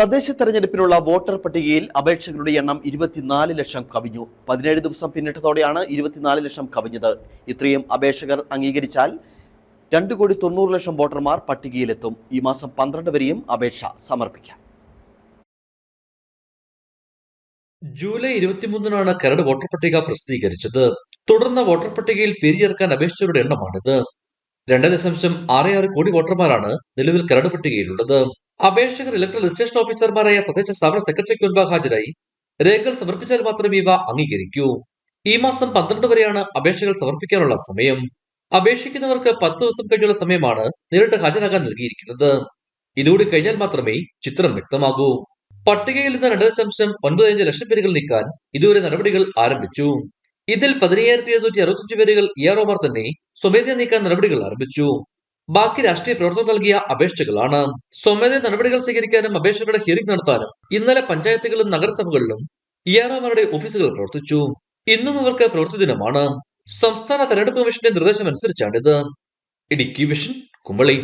തദ്ദേശ തെരഞ്ഞെടുപ്പിനുള്ള വോട്ടർ പട്ടികയിൽ അപേക്ഷകരുടെ എണ്ണം ഇരുപത്തിനാല് ലക്ഷം കവിഞ്ഞു. പതിനേഴ് ദിവസം പിന്നിട്ടതോടെയാണ് ഇരുപത്തിനാല് ലക്ഷം കവിഞ്ഞത്. ഇത്രയും അപേക്ഷകർ അംഗീകരിച്ചാൽ രണ്ട് കോടി തൊണ്ണൂറ് ലക്ഷം വോട്ടർമാർ പട്ടികയിലെത്തും. ഈ മാസം പന്ത്രണ്ട് വരെയും അപേക്ഷ സമർപ്പിക്കാം. ജൂലൈ ഇരുപത്തിമൂന്നിനാണ് കരട് വോട്ടർ പട്ടിക പ്രസിദ്ധീകരിച്ചത്. തുടർന്ന് വോട്ടർ പട്ടികയിൽ പേര് ചേർക്കാൻ എണ്ണമാണിത്. രണ്ട് ദശാംശം ആറ് ആറ് കോടി വോട്ടർമാരാണ് നിലവിൽ കരട് പട്ടികയിലുള്ളത്. അപേക്ഷകർ ഇലക്ട്രൽ രജിസ്ട്രേഷൻ ഓഫീസർമാരായ തദ്ദേശ സ്ഥാപന സെക്രട്ടറിക്ക് മുൻപാകെ ഹാജരായി. രേഖകൾ സമർപ്പിച്ചാൽ മാത്രമേ ഇവ അംഗീകരിക്കൂ. ഈ മാസം പന്ത്രണ്ട് വരെയാണ് അപേക്ഷകൾ സമർപ്പിക്കാനുള്ള സമയം. അപേക്ഷിക്കുന്നവർക്ക് പത്ത് ദിവസം കഴിഞ്ഞുള്ള സമയമാണ് നേരിട്ട് ഹാജരാകാൻ നൽകിയിരിക്കുന്നത്. ഇതുകൂടി കഴിഞ്ഞാൽ മാത്രമേ ചിത്രം വ്യക്തമാകൂ. പട്ടികയിൽ നിന്ന് രണ്ട് ദശാംശം ഒൻപത് അഞ്ച് ലക്ഷം പേരുകൾ നീക്കാൻ ഇതുവരെ നടപടികൾ ആരംഭിച്ചു. ഇതിൽ പതിനയ്യായിരത്തി എഴുന്നൂറ്റി അറുപത്തിയഞ്ച് പേരുകൾ ഇയാറോമാർ തന്നെ സ്വമേധയാ നീക്കാൻ നടപടികൾ ആരംഭിച്ചു. ബാക്കി രാഷ്ട്രീയ പ്രവർത്തകർ നൽകിയ അപേക്ഷകളാണ്. സ്വമേധ നടപടികൾ സ്വീകരിക്കാനും അപേക്ഷകളുടെ ഹിയറിംഗ് നടത്താനും ഇന്നലെ പഞ്ചായത്തുകളിലും നഗരസഭകളിലും ഇയാറാമാരുടെ ഓഫീസുകൾ പ്രവർത്തിച്ചു. ഇന്നും ഇവർക്ക് പ്രവൃത്തി ദിനമാണ്. സംസ്ഥാന തെരഞ്ഞെടുപ്പ് കമ്മീഷന്റെ നിർദ്ദേശമനുസരിച്ചാണിത്. ഇടുക്കി വിഷൻ കുമ്പളി.